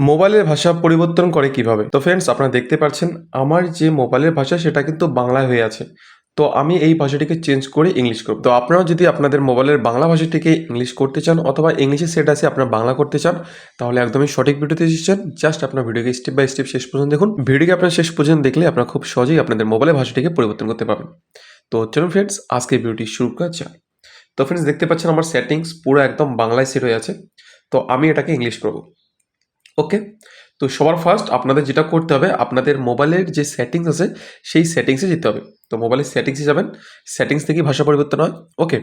মোবাইলের ভাষা পরিবর্তন করে কীভাবে? তো ফ্রেন্ডস আপনারা দেখতে পাচ্ছেন, আমার যে মোবাইলের ভাষা, সেটা কিন্তু বাংলায় হয়ে আছে। তো আমি এই ভাষাটিকে চেঞ্জ করে ইংলিশ করব। তো আপনারাও যদি আপনাদের মোবাইলের বাংলা ভাষাটিকে ইংলিশ করতে চান, অথবা ইংলিশে সেট আছে, আপনারা বাংলা করতে চান, তাহলে একদমই সঠিক ভিডিওতে এসেছেন। জাস্ট আপনার ভিডিওকে স্টেপ বাই স্টেপ শেষ পর্যন্ত দেখুন। ভিডিওকে আপনার শেষ পর্যন্ত দেখলে আপনারা খুব সহজেই আপনাদের মোবাইলের ভাষাটিকে পরিবর্তন করতে পারবেন। তো চলুন ফ্রেন্ডস আজকে ভিডিওটি শুরু করা তো ফ্রেন্ডস দেখতে পাচ্ছেন আমার সেটিংস পুরো একদম বাংলায় সেট হয়ে আছে। তো আমি এটাকে ইংলিশ করব। ওকে তো সবার ফার্স্ট আপনাদের যেটা করতে হবে, আপনাদের মোবাইলের যে সেটিংস আছে, সেই সেটিংসে যেতে হবে। তো মোবাইলের সেটিংসে যাবেন। সেটিংস থেকে ভাষা পরিবর্তন হয়। ওকে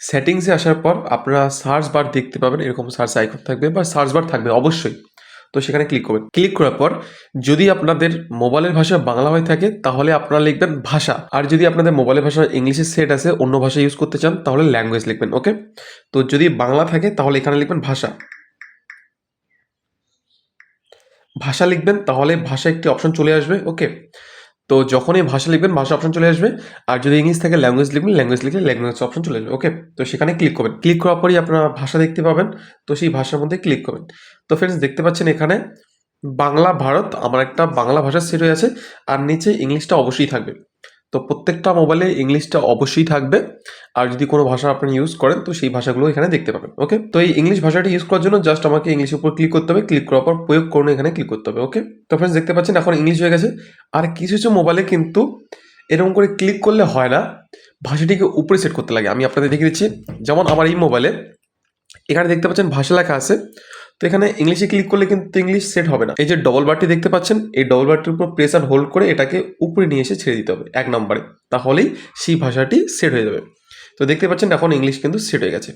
সেটিংসে আসার পর আপনারা সার্চ বার দেখতে পাবেন। এরকম সার্চ আইকন থাকবে বা সার্চ বার থাকবে অবশ্যই। তো সেখানে ক্লিক করবেন। ক্লিক করার পর যদি আপনাদের মোবাইলের ভাষা বাংলা হয়ে থাকে, তাহলে আপনারা লিখবেন ভাষা। আর যদি আপনাদের মোবাইলের ভাষা ইংলিশের সেট আছে, অন্য ভাষা ইউজ করতে চান, তাহলে ল্যাঙ্গুয়েজ লিখবেন। ওকে তো যদি বাংলা থাকে, তাহলে এখানে লিখবেন ভাষা। ভাষা লিখবেন, তাহলে ভাষা একটি অপশন চলে আসবে ওকে তো যখনই ভাষা লিখবেন, ভাষা অপশন চলে আসবে, আর যদি ইংলিশ থেকে ল্যাঙ্গুয়েজ লিখবেন ল্যাঙ্গুয়েজ লিখলে ল্যাঙ্গুয়েজ অপশন চলে আসবে ওকে তো সেখানে ক্লিক করবেন। ক্লিক করার পরই আপনারা ভাষা দেখতে পাবেন, তো সেই ভাষার মধ্যে ক্লিক করবেন। তো ফ্রেন্ডস দেখতে পাচ্ছেন এখানে বাংলা, ভারত, আমার একটা বাংলা ভাষার সেট হয়ে আছে আর নিচে ইংলিশটা অবশ্যই থাকবে। তো প্রত্যেকটা মোবাইলে ইংলিশটা অবশ্যই থাকবে। আর যদি কোনো ভাষা আপনি ইউজ করেন, তো সেই ভাষাগুলো এখানে দেখতে পাবেন ওকে তো এই ইংলিশ ভাষাটি ইউজ করার জন্য জাস্ট আমাকে ইংলিশের উপর ক্লিক করতে হবে। ক্লিক করার পর প্রয়োগ করুন, এখানে ক্লিক করতে হবে ওকে তো ফ্রেন্ডস দেখতে পাচ্ছেন এখন ইংলিশ হয়ে গেছে। আর কিছু কিছু মোবাইলে কিন্তু এরকম করে ক্লিক করলে হয় না। ভাষাটিকে উপরে সেট করতে লাগে। আমি আপনাদের দেখিয়ে দিচ্ছি। যেমন আমার এই মোবাইলে এখানে দেখতে পাচ্ছেন ভাষা লেখা আছে। তো এখানে ইংলিশে ক্লিক করলে কিন্তু ইংলিশ সেট হবে না। এই যে ডবল বারটি দেখতে পাচ্ছেন, এই ডবল বারটির উপর প্রেস আর হোল্ড করে এটাকে উপরে নিয়ে এসে ছেড়ে দিতে হবে এক নম্বরে। তাহলেই সেই ভাষাটি সেট হয়ে যাবে। তো দেখতে পাচ্ছেন এখন ইংলিশ কিন্তু সেট হয়ে গেছে।